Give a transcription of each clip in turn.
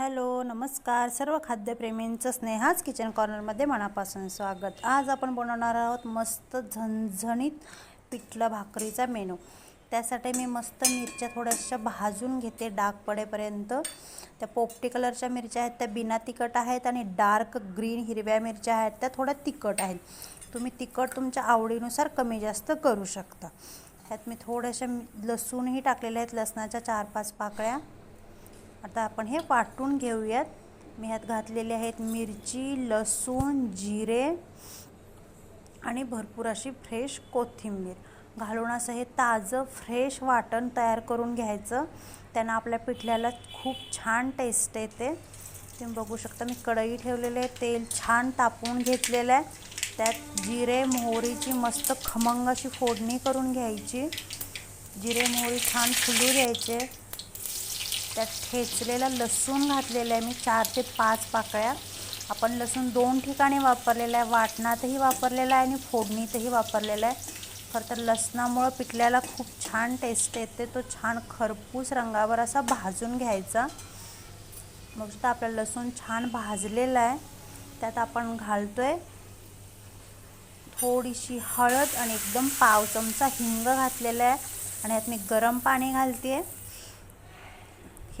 Hello नमस्कार. सर्व खाद्यप्रेमींचं स्नेहाच kitchen कॉर्नरमध्ये मनापासून स्वागत. आज आपण बनवणार आहोत मस्त झणझणीत पिठलं भाकरीचा मेनू. त्यासाठी मी मस्त मिरच्या थोड्याशा भाजून घेते डाग पडेपर्यंत. त्या पोपटी कलरच्या मिरच्या आहेत त्या बिना तिखट आहेत आणि डार्क ग्रीन हिरव्या मिरच्या आहेत त्या थोड्या तिखट आहेत. तुम्ही तिखट तुमच्या आवडीनुसार कमी जास्त करू शकता. ह्यात मी थोड्याशा लसूणही टाकलेल्या आहेत लसणाच्या चार पाच पाकळ्या. आता आपण हे वाटून घेऊयात. मी ह्यात घातलेले आहेत मिरची लसूण जिरे आणि भरपूर अशी फ्रेश कोथिंबीर. घालून असं हे ताजं फ्रेश वाटण तयार करून घ्यायचं. त्यांना आपल्या पिठल्याला खूप छान टेस्ट येते. तुम्ही बघू शकता मी कढई ठेवलेले आहे तेल छान तापवून घेतलेलं आहे. त्यात जिरे मोहरीची मस्त खमंग अशी फोडणी करून घ्यायची. जिरे मोहरी छान फुलू द्यायचे. त्यात ठेचलेला लसूण घातलेला आहे मी चार ते पाच पाकळ्या. आपण लसूण दोन ठिकाणी वापरलेला आहे वाटणातही वापरलेला आहे आणि फोडणीतही वापरलेला आहे. खरं तर लसणामुळं पिकल्याला खूप छान टेस्ट येते तो छान खरपूस रंगावर असा भाजून घ्यायचा. मग तर आपला लसूण छान भाजलेला आहे त्यात आपण घालतो आहे थोडीशी हळद आणि एकदम पाव चमचा हिंग घातलेला आहे. आणि यात मी गरम पाणी घालते आहे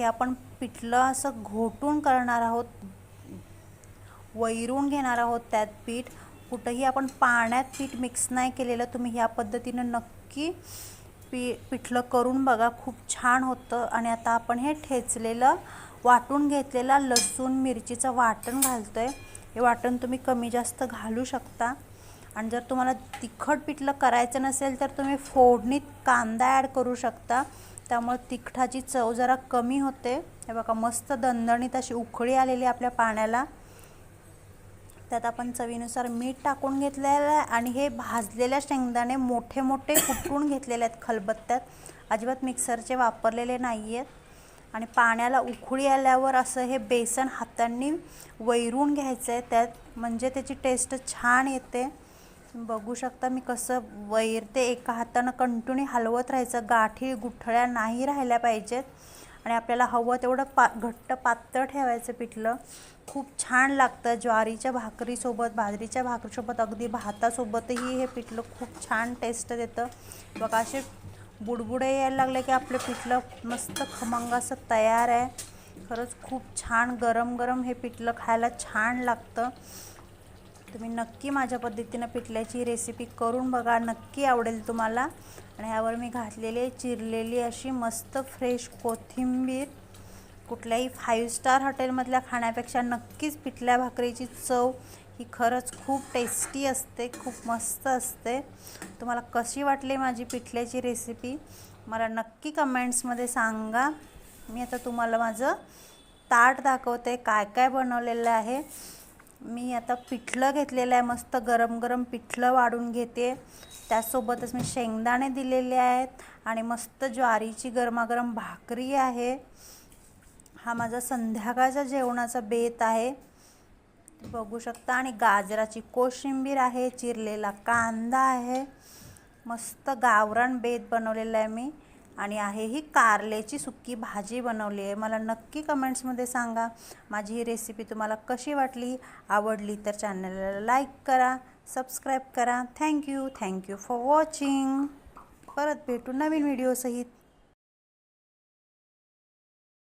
हे आपण पिठलं असं घोटून करणार आहोत वैरून घेणार आहोत त्यात पीठ. कुठंही आपण पाण्यात पीठ मिक्स नाही केलेलं तुम्ही ह्या पद्धतीनं नक्की पी पिठलं करून बघा. खूप छान होतं. आणि आता आपण हे ठेचलेलं वाटून घेतलेलं लसूण मिरचीचं वाटण घालतो आहे हे वाटण तुम्ही कमी जास्त घालू शकता. आणि जर तुम्हाला तिखट पिठलं करायचं नसेल तर तुम्ही फोडणीत कांदा ॲड करू शकता. त्यामुळे तिखटाची चव जरा कमी होते. हे बघा मस्त दणदणीत अशी उकळी आलेली आपल्या पाण्याला. त्यात आपण चवीनुसार मीठ टाकून घेतलेलं आहे आणि हे भाजलेल्या शेंगदाणे मोठे मोठे कुटून घेतलेले आहेत खलबत्त्यात. अजिबात मिक्सरचे वापरलेले नाही आहेत. आणि पाण्याला उकळी आल्यावर असं हे बेसन हातांनी वैरून घ्यायचं आहे त्यात म्हणजे त्याची टेस्ट छान येते. बघू शकता मी कसं वैरते एका हातानं कंटिन्यू हलवत राहायचं. गाठी गुठळ्या नाही राहिल्या पाहिजेत. आणि आपल्याला हवं तेवढं पा घट्ट पातळ ठेवायचं पिठलं. खूप छान लागतं. ज्वारीच्या भाकरीसोबत बाजरीच्या भाकरीसोबत अगदी भातासोबतही हे पिठलं खूप छान टेस्ट देतं. बघा असे बुडबुडे यायला लागले की आपलं पिठलं मस्त खमंग असं तयार आहे. खरंच खूप छान गरम गरम हे पिठलं खायला छान लागतं. तुम्ही नक्की माझ्या पद्धतीनं पिठल्याची रेसिपी करून बघा. नक्की आवडेल तुम्हाला. आणि ह्यावर मी घातलेली चिरलेली अशी मस्त फ्रेश कोथिंबीर. कुठल्याही फाईव्ह स्टार हॉटेलमधल्या खाण्यापेक्षा नक्कीच पिठल्या भाकरीची चव ही खरंच खूप टेस्टी असते खूप मस्त असते. तुम्हाला कशी वाटली माझी पिठल्याची रेसिपी मला नक्की कमेंट्समध्ये सांगा. मी आता तुम्हाला माझं ताट दाखवते काय काय बनवलेलं आहे. मी आता पिठलं घेतलेलं आहे मस्त गरम गरम पिठलं वाढून घेते. त्यासोबतच मी शेंगदाणे दिलेले आहेत आणि मस्त ज्वारीची गरमागरम भाकरी आहे. हा माझा संध्याकाळच्या जेवणाचा बेत आहे. बघू शकता. आणि गाजराची कोशिंबीर आहे चिरलेला कांदा आहे. मस्त गावरान बेत बनवलेला आहे मी. आणि आहे ही कारल्याची सुक्की भाजी बनवली आहे. मला नक्की कमेंट्समध्ये सांगा. माझी ही रेसिपी तुम्हाला कशी वाटली आवडली तर चॅनलला लाईक करा सबस्क्राईब करा. थँक्यू थँक्यू फॉर वॉचिंग परत भेटू नवीन व्हिडिओसहित